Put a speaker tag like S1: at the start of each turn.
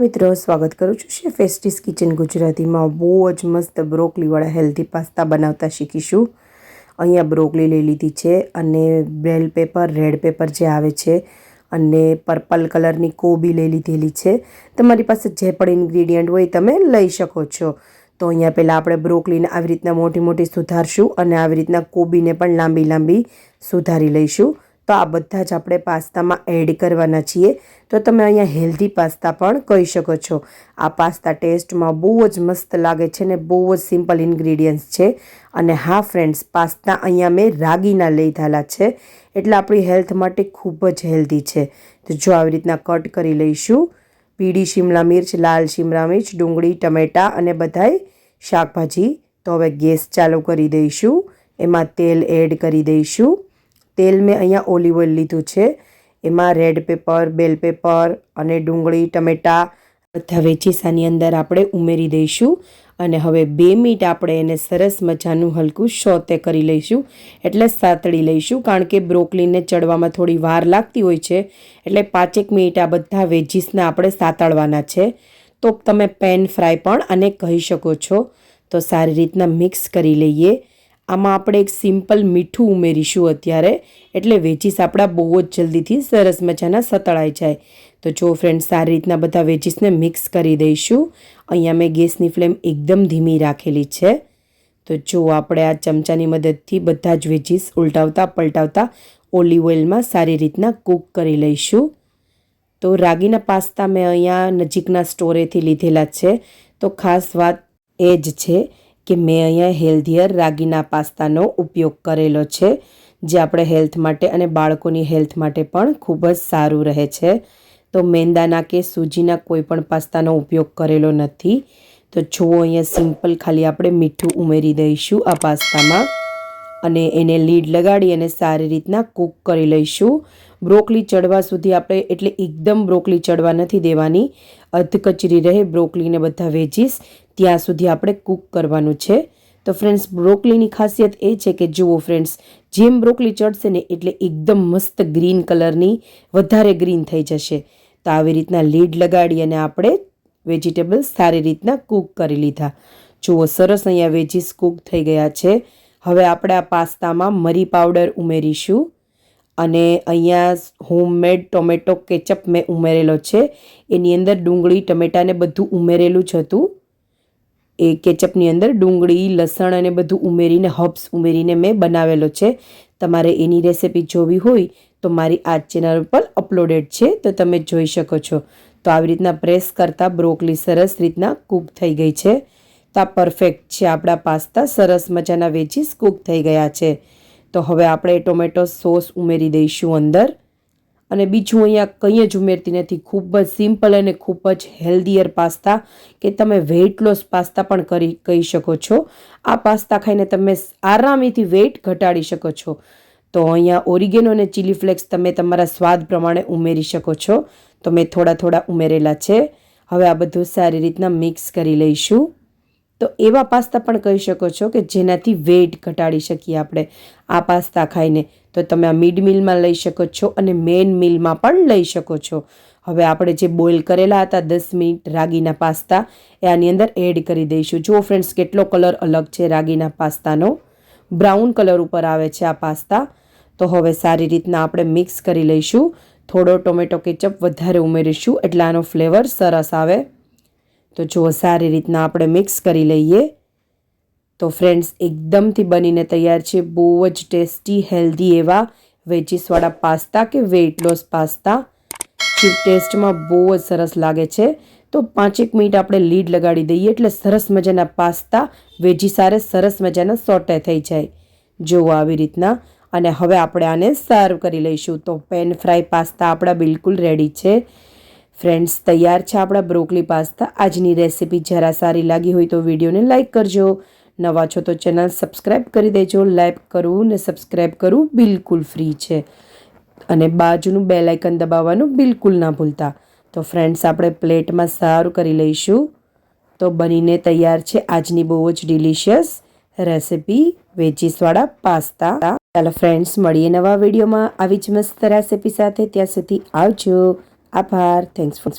S1: મિત્રો, સ્વાગત કરું છું શેફ એસ્ટીસ કિચન ગુજરાતીમાં. બહુ જ મસ્ત બ્રોકલીવાળા હેલ્ધી પાસ્તા બનાવતા શીખીશું. અહીંયા બ્રોકલી લઈ લીધી છે અને બેલ પેપર, રેડ પેપર જે આવે છે અને પર્પલ કલરની કોબી લઈ લીધેલી છે. તમારી પાસે જે પણ ઇન્ગ્રીડિયન્ટ હોય તમે લઈ શકો છો. તો અહીંયા પહેલાં આપણે બ્રોકલીને આવી રીતના મોટી મોટી સુધારશું અને આવી રીતના કોબીને પણ લાંબી લાંબી સુધારી લઈશું. તો આ બધા જ આપણે પાસ્તામાં એડ કરવાના છીએ. તો તમે અહીંયા હેલ્ધી પાસ્તા પણ કહી શકો છો. આ પાસ્તા ટેસ્ટમાં બહુ જ મસ્ત લાગે છે ને બહુ જ સિમ્પલ ઇન્ગ્રીડિયન્ટ્સ છે. અને હા, ફ્રેન્ડ્સ, પાસ્તા અહીંયા મેં રાગીના લીધેલા છે. એટલે આપણી હેલ્થ માટે ખૂબ જ હેલ્ધી છે. તો જો આવી રીતના કટ કરી લઈશું. પીળી શિમલા મિર્ચ, લાલ શિમલા મિર્ચ, ડુંગળી, ટમેટાં અને બધાય શાકભાજી. તો હવે ગેસ ચાલુ કરી દઈશું. એમાં તેલ એડ કરી દઈશું. તેલ મેં અહીંયા ઓલિવ ઓઇલ લીધું છે. એમાં રેડ પેપર, બેલ પેપર અને ડુંગળી, ટમેટાં બધા વેચીસાની અંદર આપણે ઉમેરી દઈશું. અને હવે બે મિનિટ આપણે એને સરસ મજાનું હલકું શોતે કરી લઈશું. એટલે સાતળી લઈશું, કારણ કે બ્રોકલીને ચડવામાં થોડી વાર લાગતી હોય છે. એટલે પાંચેક મિનિટ આ બધા વેજીસને આપણે સાતળવાના છે. તો તમે પેન ફ્રાય પણ અને કહી શકો છો. તો સારી રીતના મિક્સ કરી લઈએ. આમાં આપણે એક સિમ્પલ મીઠું ઉમેરીશું અત્યારે. એટલે વેજીસ આપણા બહુ જ જલ્દીથી. સરસ મજાના સતળાઈ જાય. તો જો ફ્રેન્ડ સારી રીતના બધા વેજીસને મિક્સ કરી દઈશું. અહીંયા મેં ગેસની ફ્લેમ એકદમ ધીમી રાખેલી છે. તો જો આપણે આ ચમચાની મદદથી બધા જ વેજીસ ઉલટાવતા પલટાવતા ઓલિવ ઓઇલમાં સારી રીતના કૂક કરી લઈશું. તો રાગીના પાસ્તા મેં અહીંયા નજીકના સ્ટોરેથી લીધેલા છે. તો ખાસ વાત એ જ છે કે મેં અહીંયા હેલ્ધીયર રાગીના પાસ્તાનો ઉપયોગ કરેલો છે, જે આપણે હેલ્થ માટે અને બાળકોની હેલ્થ માટે પણ ખૂબ જ સારું રહે છે. તો મેંદાના કે સૂજીના કોઈ પણ પાસ્તાનો ઉપયોગ કરેલો નથી. તો જુઓ, અહીંયા સિમ્પલ ખાલી આપણે મીઠું ઉમેરી દઈશું આ પાસ્તામાં અને એને લીડ લગાડી અને સારી રીતના કૂક કરી લઈશું. બ્રોકલી ચડવા સુધી આપણે એટલે એકદમ બ્રોકલી ચડવા નથી દેવાની. અધકચરી રહે, બ્રોકલીને બધા વેજીસ ત્યાં સુધી આપણે કૂક કરવાનું છે. તો ફ્રેન્ડ્સ બ્રોકલીની ખાસિયત એ છે કે જુઓ ફ્રેન્ડ્સ જેમ બ્રોકલી ચડશે ને એટલે એકદમ મસ્ત ગ્રીન કલરની વધારે ગ્રીન થઈ જશે. તો આવી રીતના લીડ લગાડી અને આપણે વેજીટેબલ્સ સારી રીતના કૂક કરી લીધા. જુઓ સરસ અહીંયા વેજીસ કૂક થઈ ગયા છે. હવે આપણે આ પાસ્તામાં મરી પાવડર ઉમેરીશું. અને અહીંયા હોમમેડ ટોમેટો કેચઅપ મેં ઉમેરેલો છે. એની અંદર ડુંગળી ટમેટાને બધું ઉમેરેલું જ હતું. એ કેચઅપની અંદર ડુંગળી, લસણ અને બધું ઉમેરીને હબ્સ ઉમેરીને મેં બનાવેલો છે. તમારે એની રેસિપી જોવી હોય તો મારી આ ચેનલ પર અપલોડેડ છે, તો તમે જોઈ શકો છો. તો આવી રીતના પ્રેસ કરતાં બ્રોકલી સરસ રીતના કૂક થઈ ગઈ છે. તો આ પરફેક્ટ છે. આપણા પાસ્તા સરસ મજાના વેજીસ કૂક થઈ ગયા છે. તો હવે આપણે ટોમેટો સોસ ઉમેરી દઈશું અંદર. અને બીજું અહીંયા કંઈ જ ઉમેરતી નથી. ખૂબ જ સિમ્પલ અને ખૂબ જ હેલ્ધીયર પાસ્તા કે તમે વેઇટ લોસ પાસ્તા પણ કરી, કહી શકો છો. આ પાસ્તા ખાઈને તમે આરામીથી વેઇટ ઘટાડી શકો છો. તો અહીંયા ઓરિગેનો અને ચીલી ફ્લેક્સ તમે તમારા સ્વાદ પ્રમાણે ઉમેરી શકો છો. તો મેં થોડા થોડા ઉમેરેલા છે. હવે આ બધું સારી રીતના મિક્સ કરી લઈશું. તો એવા પાસ્તા પણ કહી શકો છો કે જેનાથી વેટ ઘટાડી શકીએ આપણે આ પાસ્તા ખાઈને. તો તમે આ મિડ મિલમાં લઈ શકો છો અને મેઇન મિલમાં પણ લઈ શકો છો. હવે આપણે જે બોઇલ કરેલા હતા દસ મિનિટ રાગીના પાસ્તા, એ આની અંદર એડ કરી દઈશું. જુઓ ફ્રેન્ડ્સ કેટલો કલર અલગ છે રાગીના પાસ્તાનો. બ્રાઉન કલર ઉપર આવે છે આ પાસ્તા. તો હવે સારી રીતના આપણે મિક્સ કરી લઈશું. થોડો ટોમેટો કેચઅપ વધારે ઉમેરીશું. એટલે આનો ફ્લેવર સરસ આવે. તો જુઓ સારી રીતના આપણે મિક્સ કરી લઈએ, તો ફ્રેન્ડ્સ એકદમથી બનીને તૈયાર છે. બહુ જ ટેસ્ટી હેલ્ધી એવા વેજીસવાળા પાસ્તા કે વેઇટ લોસ પાસ્તા. ચીપ ટેસ્ટમાં બહુ જ સરસ લાગે છે. તો પાંચેક મિનિટ આપણે લીડ લગાડી દઈએ એટલે સરસ મજાના પાસ્તા વેજી સારે સરસ મજાના સોટે થઈ જાય. જુઓ આવી રીતના. અને હવે આપણે આને સર્વ કરી લઈશું. તો પેન ફ્રાય પાસ્તા આપણા બિલકુલ રેડી છે. ફ્રેન્ડ્સ, તૈયાર છે આપણા બ્રોકલી પાસ્તા. આજની રેસીપી જરા સારી લાગી હોય તો વિડીયોને લાઇક કરજો. નવા છો તો ચેનલ સબસ્ક્રાઈબ કરી દેજો. લાઇક કરવું ને સબસ્ક્રાઈબ કરવું બિલકુલ ફ્રી છે. અને બાજુનું બે લાઇકન દબાવવાનું બિલકુલ ના ભૂલતા. તો ફ્રેન્ડ્સ, આપણે પ્લેટમાં સારું કરી લઈશું. તો બનીને તૈયાર છે આજની બહુ જ ડિલિશિયસ રેસિપી વેજીસવાળા પાસ્તા. ચાલો ફ્રેન્ડ્સ, મળીએ નવા વિડીયોમાં. આવી જ મસ્ત રેસિપી સાથે. ત્યાં સુધી આવજો. આભાર થેન્ક્સ ફોર